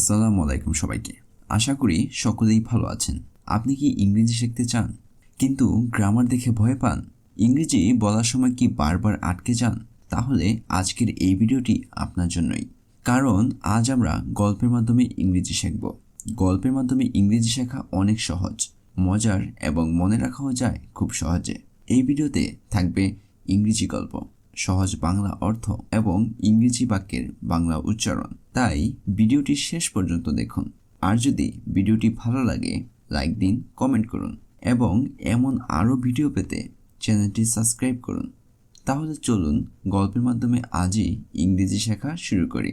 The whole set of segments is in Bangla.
আসসালামু আলাইকুম সবাইকে। আশা করি সকলেই ভালো আছেন। আপনি কি ইংরেজি শিখতে চান? কিন্তু গ্রামার দেখে ভয় পান? ইংরেজি বলার সময় কি বারবার আটকে যান? তাহলে আজকের এই ভিডিওটি আপনার জন্যই। কারণ আজ আমরা গল্পের মাধ্যমে ইংরেজি শিখব। গল্পের মাধ্যমে ইংরেজি শেখা অনেক সহজ। মজার এবং মনে রাখাও যায় খুব সহজে। এই ভিডিওতে থাকবে ইংরেজি গল্প, সহজ বাংলা অর্থ এবং ইংরেজি বাক্যের বাংলা উচ্চারণ। তাই ভিডিওটি শেষ পর্যন্ত দেখুন। আর যদি ভিডিওটি ভালো লাগে, লাইক দিন, কমেন্ট করুন এবং এমন আরও ভিডিও পেতে চ্যানেলটি সাবস্ক্রাইব করুন। তাহলে চলুন গল্পের মাধ্যমে আজই ইংরেজি শেখা শুরু করি।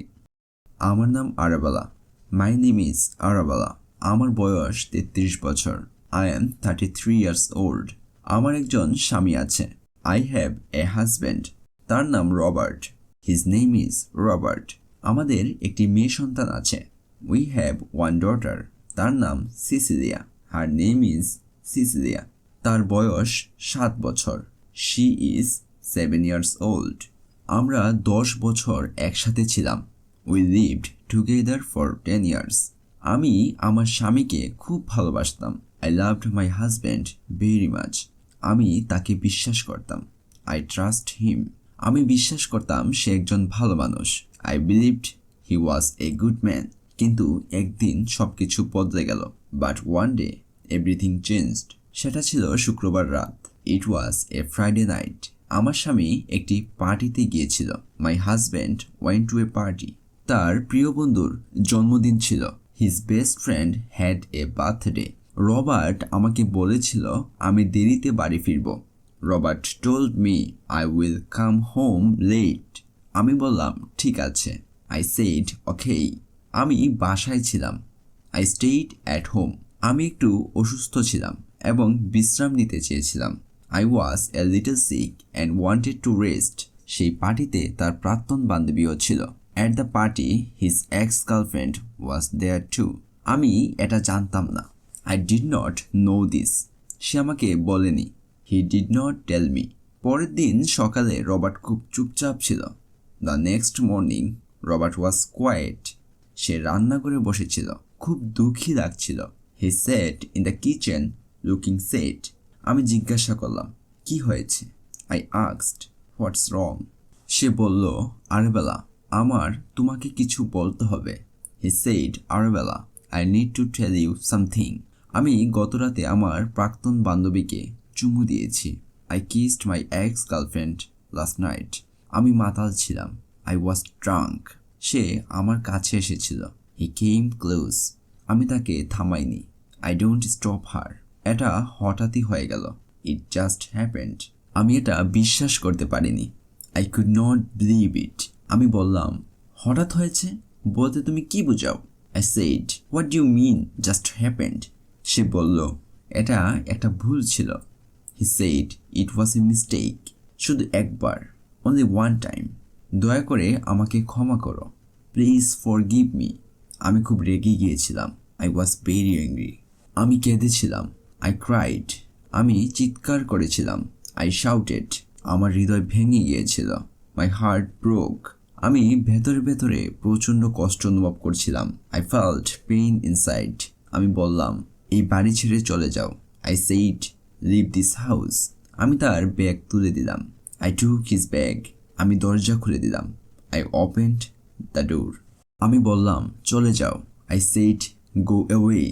আমার নাম আরাবালা। মাই নেম ইজ আরাবালা আমার বয়স তেত্রিশ বছর। I am thirty three years old আমার একজন স্বামী আছে। আই হ্যাভ এ হাজব্যান্ড তার নাম Robert. His name is Robert আমাদের একটি মেয়ে সন্তান আছে। উই হ্যাভ ওয়ান ডটার তার নাম Cecilia. Her name is Cecilia. তার বয়স সাত বছর। She is seven years old আমরা দশ বছর একসাথে ছিলাম। We lived together for ten years আমি আমার স্বামীকে খুব ভালোবাসতাম। I loved my husband very much আমি তাকে বিশ্বাস করতাম। আই ট্রাস্ট হিম আমি বিশ্বাস করতাম সে একজন ভালো মানুষ। I believed he was a good man কিন্তু একদিন সব কিছু বদলে গেল। But one day everything changed সেটা ছিল শুক্রবার রাত। ইট ওয়াজ এ ফ্রাইডে নাইট আমার স্বামী একটি পার্টিতে গিয়েছিল। My husband went to a party তার প্রিয় বন্ধুর জন্মদিন ছিল। His best friend had a birthday Robert আমাকে বলেছিল, আমি দেরিতে বাড়ি ফিরব। Robert told me I will come home late আমি বললাম, ঠিক আছে। আই সেইড ওকে আমি বাসায় ছিলাম। আই স্টেইড অ্যাট হোম আমি একটু অসুস্থ ছিলাম এবং বিশ্রাম নিতে চেয়েছিলাম। I was a little sick and wanted to rest সেই পার্টিতে তার প্রাক্তন বান্ধবীও ছিল। At the party his ex girlfriend was there too আমি এটা জানতাম না। I did not know this সে আমাকে বলেনি। He did not tell me পরের দিন সকালে রবার্ট খুব চুপচাপ ছিল। The next morning Robert was quiet সে রান্না করে বসেছিল। খুব দুঃখী লাগছিল। He sat in the kitchen looking sad আমি জিজ্ঞাসা করলাম, কি হয়েছে? আই আক্সড হোয়াটস রং সে বলল, আরবেলা, আমার তোমাকে কিছু বলতে হবে। He said Arabella I need to tell you something আমি গতরাতে আমার প্রাক্তন বান্ধবীকে চুমু দিয়েছি। I kissed my ex girlfriend last night আমি মাতাল ছিলাম। আই ওয়াজ ট্রাঙ্ক সে আমার কাছে এসেছিল। হি কেম ক্লোজ আমি তাকে থামাইনি। আই ডোন্ট স্টপ হার এটা হঠাৎই হয়ে গেল। ইট জাস্ট হ্যাপেন্ড আমি এটা বিশ্বাস করতে পারিনি। I could not believe it আমি বললাম, হঠাৎ হয়েছে? বলতে তুমি কি বোঝাও? I said what you mean just happened সে বলল, এটা একটা ভুল ছিল। He said it was a mistake শুধু একবার। অনলি ওয়ান টাইম দয়া করে আমাকে ক্ষমা করো। প্লিজ ফর গিভ মি আমি খুব রেগে গিয়েছিলাম। আই ওয়াজ ভেরি অ্যাংরি আমি কেঁদেছিলাম। আই ক্রাইড আমি চিৎকার করেছিলাম। আই শাউটেড আমার হৃদয় ভেঙে গিয়েছিল। মাই হার্ট ব্রোক আমি ভেতরে ভেতরে প্রচণ্ড কষ্ট অনুভব করছিলাম। আই ফেল্ট পেইন ইনসাইড আমি বললাম, এই বাড়ি ছেড়ে চলে যাও। I said leave this house আমি তার ব্যাগ তুলে দিলাম। আই টুক হিজ ব্যাগ আমি দরজা খুলে দিলাম। আই ওপেন্ড দ্য ডোর আমি বললাম, চলে যাও। আই সেইড গো অ্যাওয়ে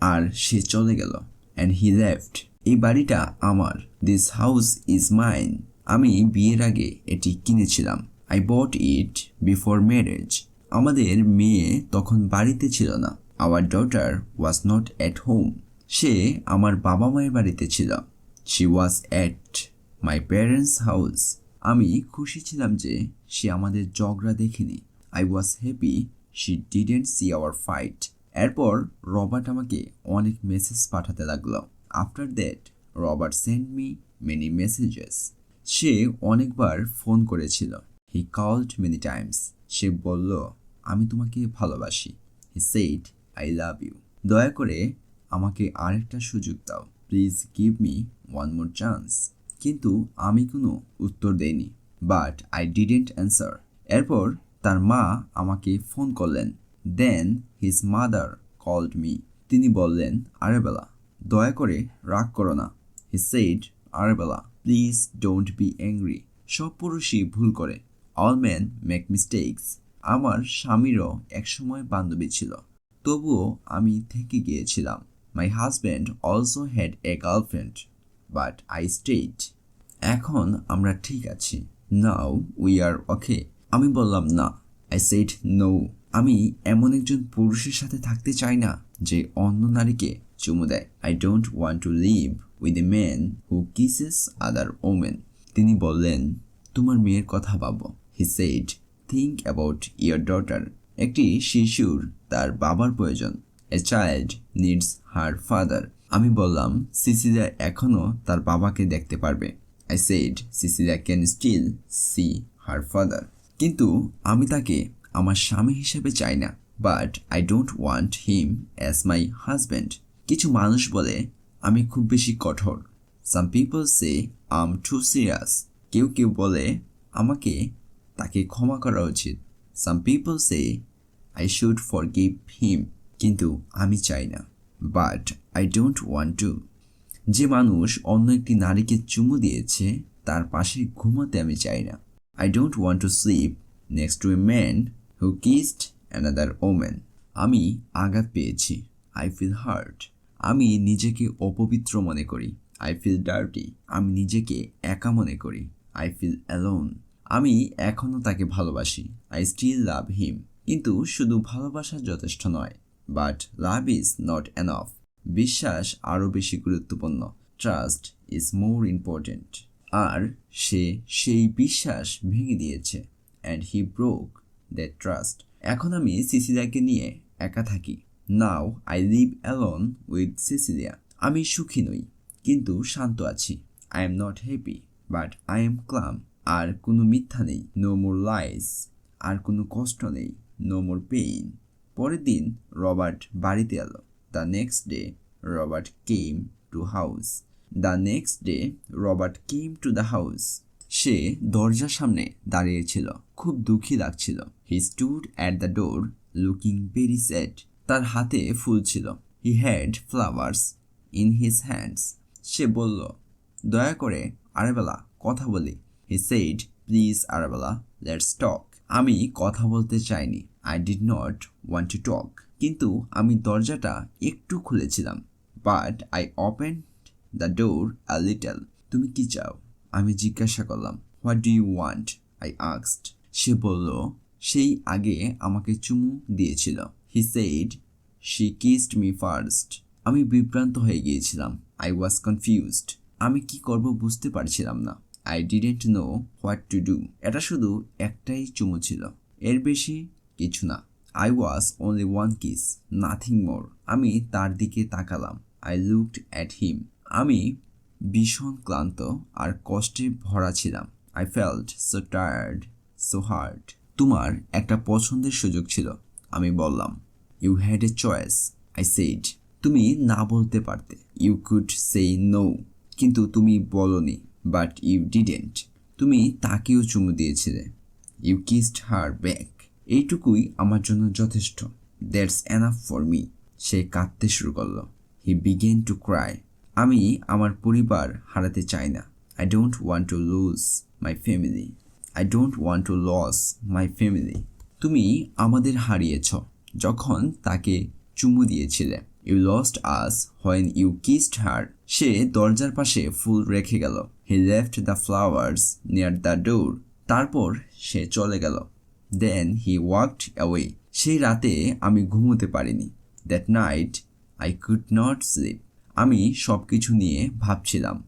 আর সে চলে গেল। অ্যান্ড হি লেফট এই বাড়িটা আমার। দিস হাউস ইজ মাইন আমি বিয়ের আগে এটি কিনেছিলাম। I bought it before marriage আমাদের মেয়ে তখন বাড়িতে ছিল না। Our daughter was not at home সে আমার বাবা মায়ের বাড়িতে ছিল। She was at my parents house আমি খুশি ছিলাম যে সে আমাদের ঝগড়া দেখেনি। I was happy she didn't see our fight এরপর রবার্ট আমাকে অনেক মেসেজ পাঠাতে লাগল। After that Robert send me many messages সে অনেকবার ফোন করেছিল। হি কল্ড মেনি টাইমস সে বলল, আমি তোমাকে ভালোবাসি। He said I love you দয়া করে আমাকে আরেকটা সুযোগ দাও। Please give me one more chance কিন্তু আমি কোনো উত্তর দেইনি বাট আই ডিডেন্ট অ্যান্সার এরপর তার মা আমাকে ফোন করলেন। Then his mother called me তিনি বললেন আরেবেলা দয়া করে রাগ করো না। He said Arabella please don't be angry সব পুরুষই ভুল করে। অল ম্যান মেক মিস্টেকস আমার স্বামীরও একসময় বান্ধবী ছিল। তবুও আমি থেকে গিয়েছিলাম। My husband also had a girlfriend but I stayed এখন আমরা ঠিক আছি। নাও উই আর ওকে আমি বললাম, না আই সেড নো আমি এমন একজন পুরুষের সাথে থাকতে চাই না, যে অন্য নারীকে চুমু দেয়। I don't want to live with a man who kisses other women তিনি বললেন, তোমার মেয়ের কথা ভাবো। He said think about your daughter একটি শিশুর তার বাবার প্রয়োজন। A child needs her father আমি বললাম, সিসিলিয়া এখনও তার বাবাকে দেখতে পারবে। I said Cecilia can still see her father কিন্তু আমি তাকে আমার স্বামী হিসেবে চাই না but I don't want him as my husband কিছু মানুষ বলে, আমি খুব বেশি কঠোর। Some people say am too serious কেউ কেউ বলে, আমাকে, তাকে ক্ষমা করা উচিত। Some people say I should forgive him কিন্তু আমি চাই না। But I don't want to যে মানুষ অন্য একটি নারীকে চুমু দিয়েছে, তার পাশে ঘুমাতে আমি চাই না। I don't want to sleep next to a man who kissed another woman আমি আঘাত পেয়েছি। আই ফিল হার্ট আমি নিজেকে অপবিত্র মনে করি। আই ফিল ডার্টি আমি নিজেকে একা মনে করি। আই ফিল অ্যালোন আমি এখনও তাকে ভালোবাসি। আই স্টিল লাভ হিম কিন্তু শুধু ভালোবাসা যথেষ্ট নয়। But love is not enough বিশ্বাস আরও বেশি গুরুত্বপূর্ণ। ট্রাস্ট ইজ মোর ইম্পর্টেন্ট আর সে সেই বিশ্বাস ভেঙে দিয়েছে। And he broke that trust এখন আমি সিসিলিয়াকে নিয়ে একা থাকি। Now I live alone with Cecilia আমি সুখী নই, কিন্তু শান্ত আছি। I am not happy but I am calm আর কোনো মিথ্যা নেই। নো মোর লাইস আর কোনো কষ্ট নেই। নো মোর পেইন পরের দিন রবার্ট বাড়িতে এলো। The next day Robert came to house. The next day Robert came to the house. সে দরজার সামনে দাঁড়িয়েছিল খুব দুঃখী লাগছিল। He stood at the door looking very sad তার হাতে ফুল ছিল। He had flowers in his hands সে বলল, দয়া করে আরেবেলা, কথা বলি। He said please Arabella let's talk আমি কথা বলতে চাইনি। I did not want to talk কিন্তু আমি দরজাটা একটু খুলেছিলাম। But I open the door a little তুমি কি চাও? আমি জিজ্ঞাসা করলাম। What do you want I আক্সড সে বলল, সেই আগে আমাকে চুমু দিয়েছিল। He said she kissed me first আমি বিভ্রান্ত হয়ে গিয়েছিলাম। আই ওয়াজ কনফিউজড আমি কি করব বুঝতে পারছিলাম না। I didn't know what to do এটা শুধু একটাই চুমু ছিল। এর বেশি কিছু না। I was only one kiss nothing more আমি তার দিকে তাকালাম। আই লুকড অ্যাট হিম আমি ভীষণ ক্লান্ত আর কষ্টে ভরা ছিলাম। I felt so tired so hard তোমার একটা পছন্দের সুযোগ ছিল, আমি বললাম। You had a choice I said তুমি না বলতে পারতে। ইউ কুড সে নো কিন্তু তুমি বলনি বাট ইউ ডিডেন্ট তুমি তাকেও চুমু দিয়েছিলে। ইউ কিসড হার ব্যাক এইটুকুই আমার জন্য যথেষ্ট। দ্যাটস এনাফ ফর মি সে কাঁদতে শুরু করল। হি বিগেন টু ক্রাই আমি আমার পরিবার হারাতে চাই না। I don't want to lose my family I don't want to loss my family তুমি আমাদের হারিয়েছ। যখন তাকে চুমু দিয়েছিলে। You lost us when you kissed her সে দরজার পাশে ফুল রেখে গেল। He left the flowers near the door তারপর সে চলে গেল। দেন হি ওয়াকড অ্যাওয়ে সেই রাতে আমি ঘুমোতে পারিনি। That night I could not sleep আমি সব কিছু নিয়ে ভাবছিলাম।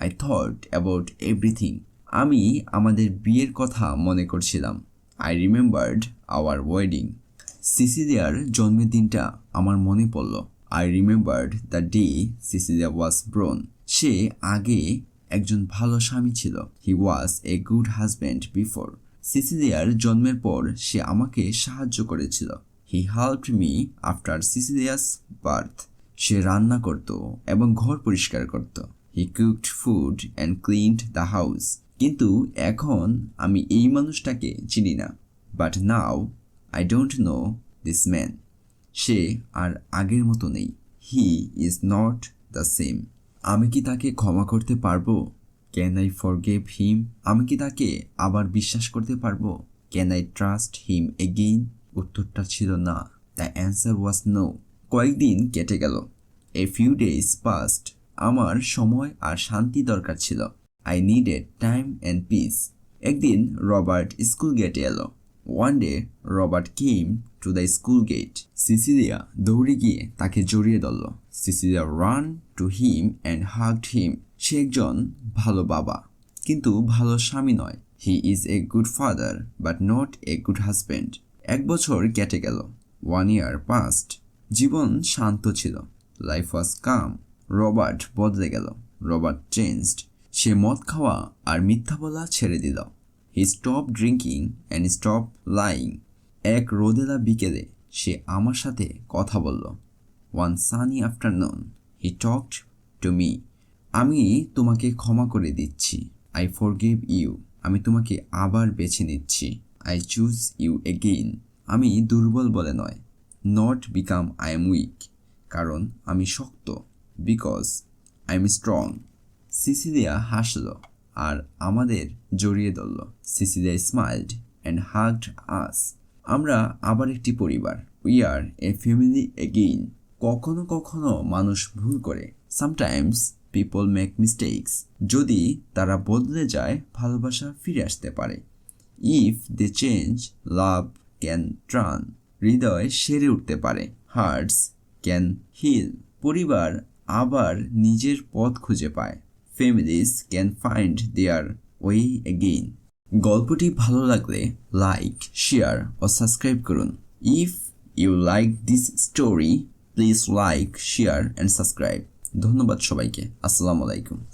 আই থট অ্যাবাউট এভরিথিং আমি আমাদের বিয়ের কথা মনে করছিলাম। আই রিমেম্বার্ড আওয়ার ওয়েডিং সিসিলিয়ার জন্মের দিনটা আমার মনে পড়ল। I remembered the day Cecilia was born সে আগে একজন ভালো স্বামী ছিল। He was a good husband before সিসিলিয়ার জন্মের পর সে আমাকে সাহায্য করেছিল। He helped me after Cecilia's birth সে রান্না করত এবং ঘর পরিষ্কার করত। He cooked food and cleaned the house কিন্তু এখন আমি এই মানুষটাকে চিনি না। But now I don't know this man সে আর আগের মতো নেই। He is not the same আমি কি তাকে ক্ষমা করতে পারব? ক্যান আই ফরগেভ হিম আমি কি তাকে আবার বিশ্বাস করতে পারব? Can I trust him again উত্তরটা ছিল না। দ্য অ্যান্সার ওয়াজ নো কয়েকদিন কেটে গেল। এ ফিউ ডেজ পাস্ট আমার সময় আর শান্তি দরকার ছিল। I needed time and peace একদিন রবার্ট স্কুল গেটে এলো। One day Robert came to the school gate Cecilia দৌড়ে গিয়ে তাকে জড়িয়ে ধরল। Cecilia run to him and hugged him সে একজন ভালো বাবা, কিন্তু ভালো স্বামী নয়। He is a good father but not a good husband এক বছর কেটে গেল। ওয়ান ইয়ার পাস্ট জীবন শান্ত ছিল। লাইফ ওয়াজ কাম রবার্ট বদলে গেল। রবার্ট চেঞ্জড সে মদ খাওয়া আর মিথ্যা বলা ছেড়ে দিল। He stop drinking and stop lying এক রোদেলা বিকেলে সে আমার সাথে কথা বলল। One sunny afternoon he talked to me আমি তোমাকে ক্ষমা করে দিচ্ছি। আই ফরগিভ ইউ আমি তোমাকে আবার বেছে নিচ্ছি। আই চুজ ইউ এগেইন আমি দুর্বল বলে নয়। Not become I am weak কারণ আমি শক্ত। Because I am strong Cecilia হাসল আর আমাদের জড়িয়ে ধরল। Cecilia smiled and hugged us আমরা আবার একটি পরিবার। We are a family again কখনো কখনো মানুষ ভুল করে। সামটাইমস পিপল মেক মিস্টেকস যদি তারা বদলে যায়, ভালোবাসা ফিরে আসতে পারে। If they change love can turn হৃদয় সেরে উঠতে পারে হার্টস ক্যান হিল পরিবার আবার নিজের পথ খুঁজে পায় families can find their way again গল্পটি ভালো লাগলে লাইক শেয়ার ও সাবস্ক্রাইব করুন। If you like this story please like share and subscribe ধন্যবাদ সবাইকে। আসসালামু আলাইকুম।